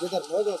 Yeter, ne olsun?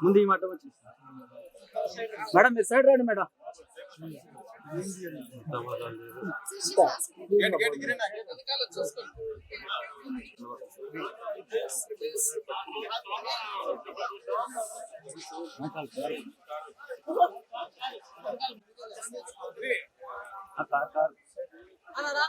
ముందు ఈ మాట వచ్చి మేడం మీరు సైడ్ రండి మేడం. గేట్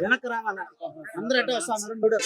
వెనక్కి రావాలా? అందరూ ఎట్లా వస్తున్నారు చూడు